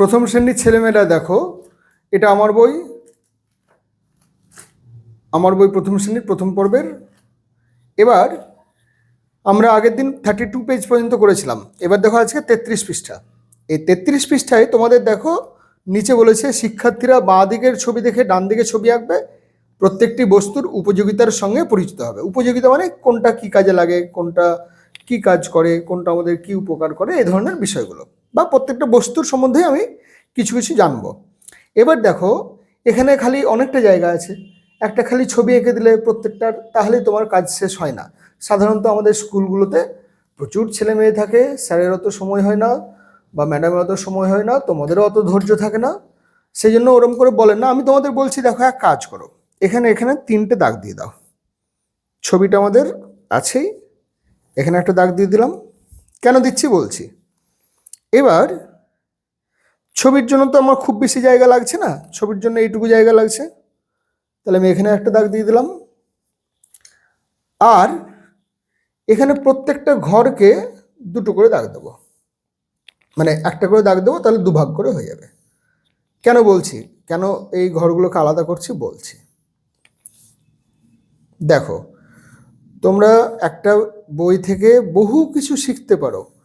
প্রথম শ্রেণির ছেলেমেয়েরা দেখো, এটা আমার বই আমার বই প্রথম শ্রেণির, প্রথম পর্বের। এবার আমরা আগের দিন থার্টি টু পেজ পর্যন্ত করেছিলাম। এবার দেখো আজকে তেত্রিশ পৃষ্ঠা। এই তেত্রিশ পৃষ্ঠায় তোমাদের দেখো, নিচে বলেছে, শিক্ষার্থীরা বাঁ দিকের ছবি দেখে ডান দিকে ছবি আঁকবে, প্রত্যেকটি বস্তুর উপযোগিতার সঙ্গে পরিচিত হবে। উপযোগিতা মানে কোনটা কি কাজে লাগে, কোনটা কি কাজ করে, কোনটা আমাদের কি উপকার করে, এই ধরনের বিষয়গুলো। বা প্রত্যেকটা বস্তুর সম্বন্ধে আমি কিছু কিছু জানব। এবার দেখো, এখানে খালি অনেকটা জায়গা আছে। একটা খালি ছবি এঁকে দিলে প্রত্যেকটার তাহলে তোমার কাজ শেষ হয় না। সাধারণত আমাদের স্কুলগুলোতে প্রচুর ছেলে মেয়ে থাকে, স্যারের অত সময় হয় না বা ম্যাডামের অত সময় হয় না, তোমাদেরও অত ধৈর্য থাকে না। সেই জন্য ওরম করে বলেন না, আমি তোমাদের বলছি, দেখো, এক কাজ করো। এখানে এখানে তিনটে দাগ দিয়ে দাও। ছবিটা আমাদের আছেই। এখানে একটা দাগ দিয়ে দিলাম। কেন দিচ্ছি বলছি? এবার ছবির জন্য তো আমার খুব বেশি জায়গা লাগছে না, ছবির জন্য এইটুকু জায়গা লাগছে। তাহলে আমি এখানে একটা দাগ দিয়ে দিলাম। আর এখানে প্রত্যেকটা ঘরকে দুটো করে দাগ দেবো। মানে একটা করে দাগ দেবো, তাহলে দুভাগ করে হয়ে যাবে। কেন বলছি? কেন এই ঘরগুলোকে আলাদা করছি? বলছি। দেখো, তোমরা একটা বই থেকে বহু কিছু শিখতে পারো।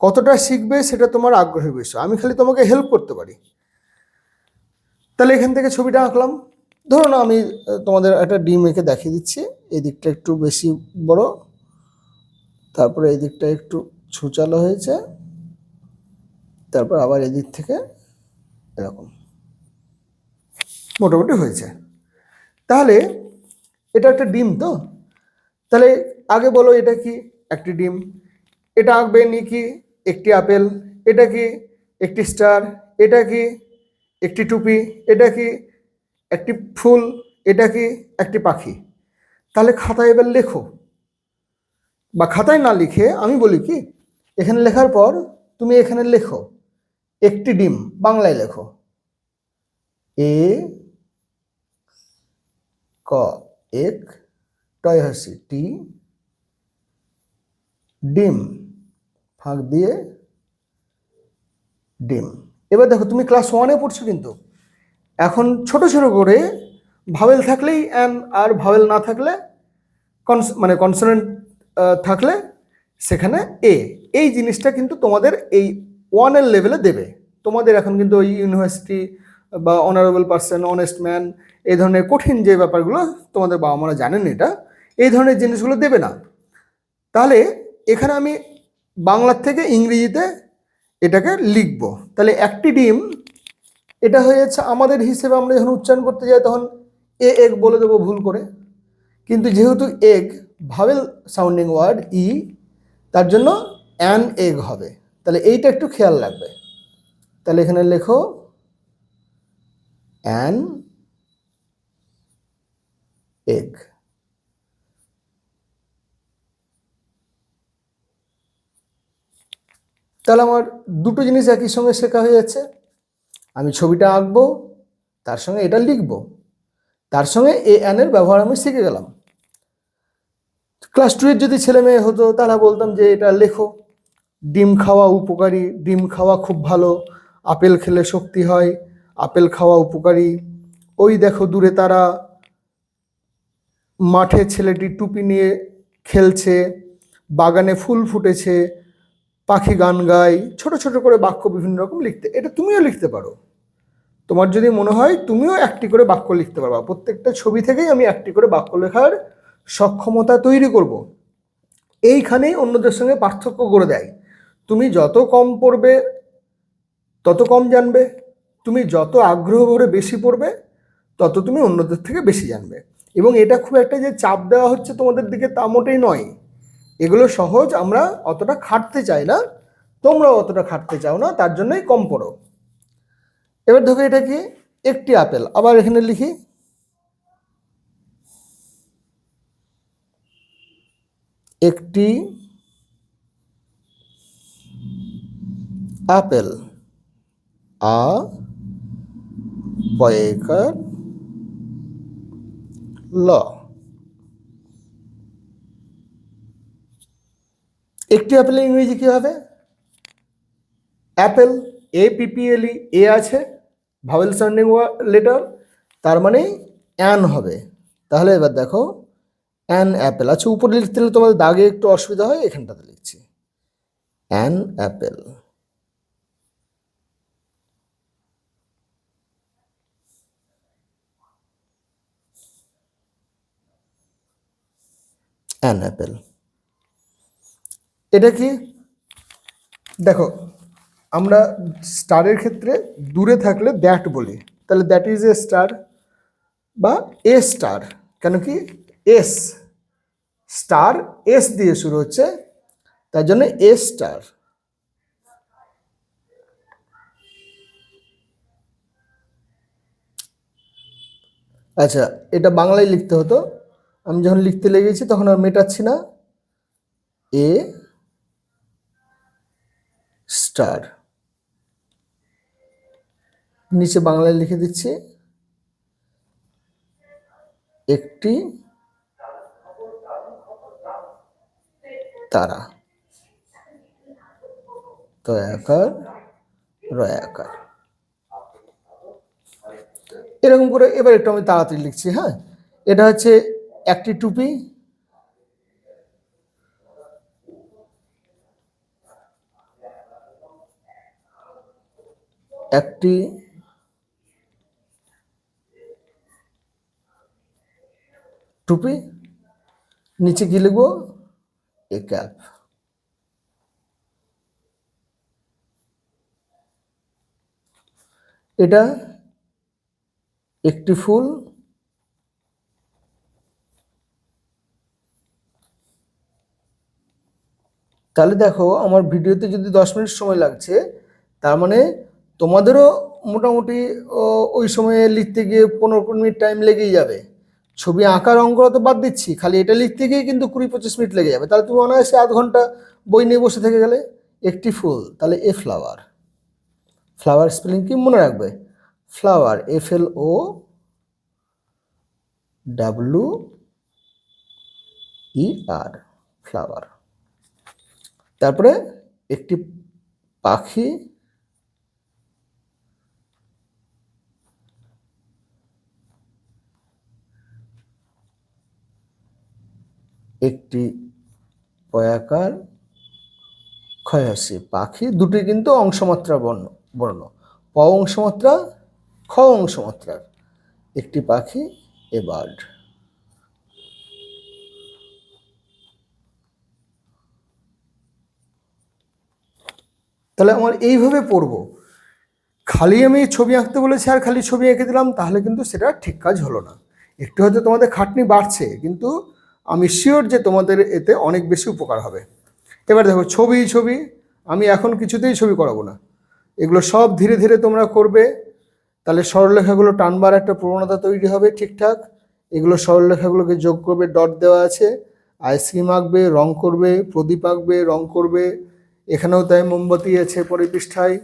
কতটা শিখবে সেটা তোমার আগ্রহের বিষয়। আমি খালি তোমাকে হেল্প করতে পারি। তাহলে এখান থেকে ছবিটা আঁকলাম। ধরো না, আমি তোমাদের একটা ডিম এঁকে দেখিয়ে দিচ্ছি। এই দিকটা একটু বেশি বড়। তারপরে এই দিকটা একটু ছুচালো হয়েছে। তারপর আবার এদিক থেকে এরকম। মোটামুটি হয়েছে। তাহলে এটা একটা ডিম তো? তাহলে আগে বলো এটা কি? একটি ডিম। এটা আঁকবে নি কি? একটি আপেল, এটা কি একটি স্টার, এটা কি একটি টুপি, এটা কি একটি ফুল, এটা কি একটি পাখি? তাহলে খাতায় এবার লেখো। বা খাতায় না লিখে আমি বলি কি, এখানে লেখার পর তুমি এখানে লেখো, একটি ডিম, বাংলায় লেখো। এ, ক, এক, টয় হাসি টি, ডিম। ফাঁক দিয়ে ডিম। এবার দেখো, তুমি ক্লাস ওয়ানে পড়ছো কিন্তু। এখন ছোট ছোট করে ভাওয়েল থাকলেই অ্যান আর ভাওয়েল না থাকলে কনস মানে কনসোনেন্ট থাকলে সেখানে এ এই জিনিসটা কিন্তু তোমাদের এই ওয়ানের লেভেলে দেবে। তোমাদের এখন কিন্তু ওই ইউনিভার্সিটি বা অনারেবল পার্সন অনেস্ট ম্যান এই ধরনের কঠিন যে ব্যাপারগুলো তোমাদের বাবা মারা জানেন এটা, এই ধরনের জিনিসগুলো দেবে না। তাহলে এখানে আমি বাংলার থেকে ইংরেজিতে এটাকে লিখব। তাহলে একটি ডিম, এটা হয়ে যাচ্ছে আমাদের হিসেবে আমরা যখন উচ্চারণ করতে যাই তখন এ, এগ বলে দেবো ভুল করে। কিন্তু যেহেতু egg vowel sounding word, E, তার জন্য অ্যান এগ হবে। তাহলে এইটা একটু খেয়াল রাখবে। তাহলে এখানে লেখো অ্যান এগ। তাহলে আমার দুটো জিনিস একই সঙ্গে শেখা হয়ে যাচ্ছে। আমি ছবিটা আঁকবো, তার সঙ্গে এটা লিখব, তার সঙ্গে এ অ্যানের ব্যবহার আমি শিখে গেলাম। ক্লাস টুয়ের যদি ছেলে মেয়ে হতো, তারা বলতাম যে এটা লেখো। ডিম খাওয়া উপকারী, ডিম খাওয়া খুব ভালো, আপেল খেলে শক্তি হয়, আপেল খাওয়া উপকারী। ওই দেখো দূরে তারা মাঠে ছেলেটি টুপি নিয়ে খেলছে, বাগানে ফুল ফুটেছে পাখি গান গায় ছোট ছোট করে বাক্য বিভিন্ন রকম লিখতে। এটা তুমিও লিখতে পারো। তোমার যদি মনে হয় তুমিও একটি করে বাক্য লিখতে পারবা। প্রত্যেকটা ছবি থেকেই আমি একটি করে বাক্য লেখার সক্ষমতা তৈরি করব। এইখানেই অন্যদের সঙ্গে পার্থক্য করে দেয়। তুমি যত কম পড়বে, তত কম জানবে। তুমি যত আগ্রহ ভরে বেশি পড়বে, তত তুমি অন্যদের থেকে বেশি জানবে। এবং এটা খুব একটা যে চাপ দেওয়া হচ্ছে তোমাদের দিকে তা মোটেই নয়। এগুলো সহজ, আমরা অতটা খাটতে চাই না, তোমরাও অতটা খাটতে চাও না, তার জন্যই কম পড়ো। এবার দেখো এটা কি? একটি আপেল, আবার এখানে লিখি। একটি আপেল, আ পয়েকার ল। একটি আপেলের ইংরেজি কি হবে? অ্যাপেল এ পিপিএলই এ আছে ভাওয়েল সাউন্ডিং লেটার তার মানে অ্যান হবে। তাহলে এবার দেখো অ্যান অ্যাপেল আচ্ছা উপরে লিখতে হলে তোমাদের দাগে একটু অসুবিধা হয়, এখানটাতে লিখছি। অ্যান অ্যাপেল অ্যান অ্যাপেল এটা কি? দেখো, আমরা স্টারের ক্ষেত্রে দূরে থাকলে দ্যাট বলি। তাহলে দ্যাট ইজ এ স্টার বা এ স্টার কেন কি? এস স্টার এস দিয়ে শুরু হচ্ছে, তার জন্য এ স্টার আচ্ছা এটা বাংলায় লিখতে হতো। আমি যখন লিখতে লেগেছি তখন আর মেটাচ্ছি না। A star. নিচে বাংলায় লিখে দিচ্ছি, একটি তারা। তয়াকার রয়াকার। এরকম করে এবার একটু আমি তাড়াতাড়ি লিখছি হ্যাঁ? এটা হচ্ছে একটি টুপি একটি টুপি, নিচে কি লিখব? A cap. এটা একটি ফুল। তাহলে দেখো, আমার ভিডিওতে যদি দশ মিনিট সময় লাগছে, তার মানে তোমাদেরও মোটামুটি ওই সময়ে লিখতে গিয়ে পনেরো কুড়ি মিনিট টাইম লেগেই যাবে। ছবি আঁকার অঙ্কটা তো বাদ দিচ্ছি, খালি এটা লিখতে গিয়ে কিন্তু কুড়ি পঁচিশ মিনিট লেগে যাবে। তাহলে তুমি অনায়াসে আধ ঘণ্টা বই নিয়ে বসে থেকে গেলে একটি ফুল, তাহলে এ ফ্লাওয়ার ফ্লাওয়ার স্পেলিং কি মনে রাখবে? Flower F L O W E R flower তারপরে একটি পাখি একটি পয়াকার ক্ষয়াসী পাখি দুটি কিন্তু অংশমাত্রা বর্ণ বর্ণ। প অংশমাত্রা, খ অংশমাত্রার একটি পাখি, এ বার্ড। তাহলে আমার এইভাবে পড়ব। খালি আমি ছবি আঁকতে বলেছি আর খালি ছবি এঁকে দিলাম, তাহলে কিন্তু সেটা ঠিক কাজ হলো না। একটু হয়তো তোমাদের খাটনি বাড়ছে, কিন্তু আমি শিওর যে তোমাদের এতে অনেক বেশি উপকার হবে। এবার দেখো, ছবি ছবি, আমি এখন কিছুতেই ছবি করাবো না। এগুলো সব ধীরে ধীরে তোমরা করবে। তাহলে সরলরেখাগুলো টানবার একটা প্রবণতা তৈরি হবে ঠিকঠাক। এগুলো সরলরেখাগুলোকে যোগ করবে ডট দেওয়া আছে। আইসক্রিম আঁকবে, রং করবে, প্রদীপ আঁকবে, রং করবে। এখানেও তাই মোমবাতি আছে পরের পৃষ্ঠায়।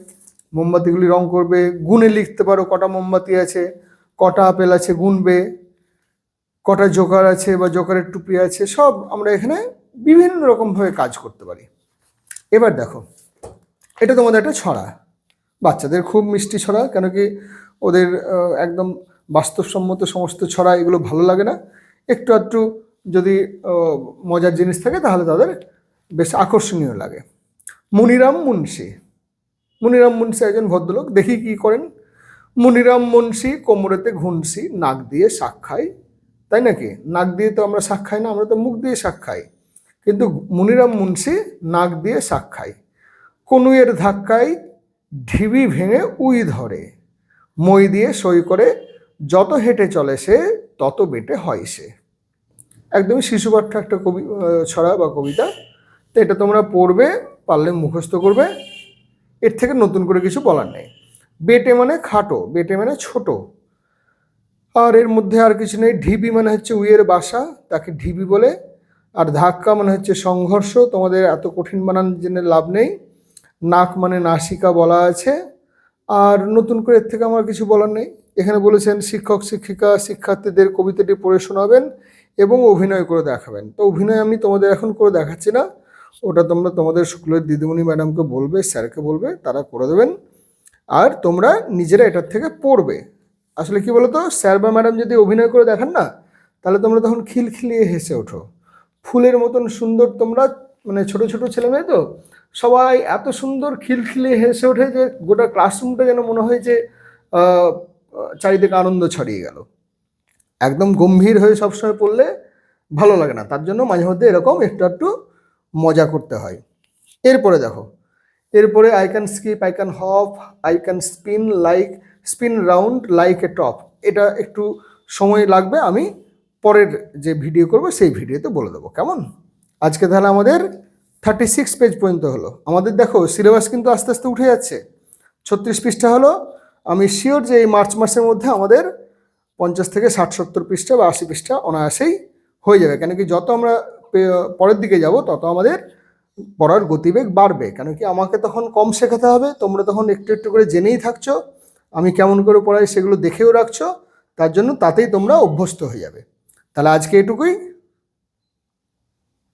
মোমবাতিগুলি রং করবে। গুণে লিখতে পারো কটা মোমবাতি আছে। কটা আপেল আছে গুনবে। কটা জোকার আছে বা জোকারের টুপি আছে, সব আমরা এখানে বিভিন্ন রকমভাবে কাজ করতে পারি। এবার দেখো, এটা তোমাদের একটা ছড়া। বাচ্চাদের খুব মিষ্টি ছড়া, কেন কি ওদের একদম বাস্তবসম্মত সমস্ত ছড়া এগুলো ভালো লাগে না। একটু একটু যদি মজার জিনিস থাকে তাহলে তাদের বেশ আকর্ষণীয় লাগে। মুনিরাম মুন্সি। মুনিরাম মুন্সি একজন ভদ্রলোক, দেখি কি করেন। মুনিরাম মুন্সি কোমরেতে ঘুনসি নাক দিয়ে শাক খাই তাই নাকি? নাক দিয়ে তো আমরা শাক খাই না, আমরা তো মুখ দিয়ে শাক খাই। কিন্তু মুনিরাম মুন্সি নাক দিয়ে শাক খাই কনুয়ের ধাক্কায় ঢিবি ভেঙে উই ধরে। মই দিয়ে সই করে যত হেঁটে চলে সে, তত বেটে হয় সে। একদমই শিশুপাঠ্য একটা কবি ছড়া বা কবিতা। তো এটা তোমরা পড়বে, পারলে মুখস্থ করবে। এর থেকে নতুন করে কিছু বলার নেই। বেটে মানে খাটো, বেটে মানে ছোট। আর এর মধ্যে আর কিছু নেই। ঢিবি মানে হচ্ছে উইয়ের বাসা, তাকে ঢিবি বলে। আর ধাক্কা মানে হচ্ছে সংঘর্ষ। তোমাদের এত কঠিন বানান জেনে লাভ নেই। নাক মানে নাসিকা বলা আছে। আর নতুন করে এর থেকে আমার কিছু বলার নেই। এখানে বলেছেন, শিক্ষক, শিক্ষিকা, শিক্ষার্থীদের কবিতাটি পড়ে শোনাবেন এবং অভিনয় করে দেখাবেন। তো অভিনয় আমি তোমাদের এখন করে দেখাচ্ছি না। ওটা তোমরা তোমাদের স্কুলের দিদিমণি ম্যাডামকে বলবে, স্যারকে বলবে, তারা করে দেবেন। আর তোমরা নিজেরা এটার থেকে পড়বে। আসলে কি বলতো? স্যার বা ম্যাডাম যদি অভিনয় করে দেখান না, তাহলে তোমরা তখন খিলখিলিয়ে হেসে ওঠো। ফুলের মতন সুন্দর তোমরা মানে ছোট ছোট ছেলে মেয়ে তো, সবাই এত সুন্দর খিলখিলিয়ে হেসে ওঠে যে গোটা ক্লাসরুমটা যেন মনে হয় যে চারিদিকে আনন্দ ছড়িয়ে গেল। একদম গম্ভীর হয়ে সবসময় পড়লে ভালো লাগে না। তার জন্য মাঝে মধ্যে এরকম একটু একটু মজা করতে হয়। এরপরে দেখো, এরপরে I can skip I can hop I can spin like spin round like a top. এটা একটু সময় লাগবে, আমি পরের যে ভিডিও করব সেই ভিডিওতে বলে দেবো। কেমন? আজকে তাহলে আমাদের থার্টি সিক্স পেজ পর্যন্ত হলো। আমাদের দেখো সিলেবাস কিন্তু আস্তে আস্তে উঠে যাচ্ছে। ছত্রিশ পৃষ্ঠা হলো। আমি শিওর যে এই মার্চ মাসের মধ্যে আমাদের পঞ্চাশ থেকে ষাট, সত্তর পৃষ্ঠা বা আশি পৃষ্ঠা অনায়াসেই হয়ে যাবে। কেন কি যত আমরা পরের দিকে যাব, তত আমাদের পড়ার গতিবেগ বাড়বে। কেন কি আমাকে তখন কম শেখাতে হবে, তোমরা তখন একটু একটু করে জেনেই থাকছো। আমি কেমন করে পড়াই সেগুলো দেখেও রাখছো, তার জন্য তাতেই তোমরা অভ্যস্ত হয়ে যাবে। তাহলে আজকে এটুকুই।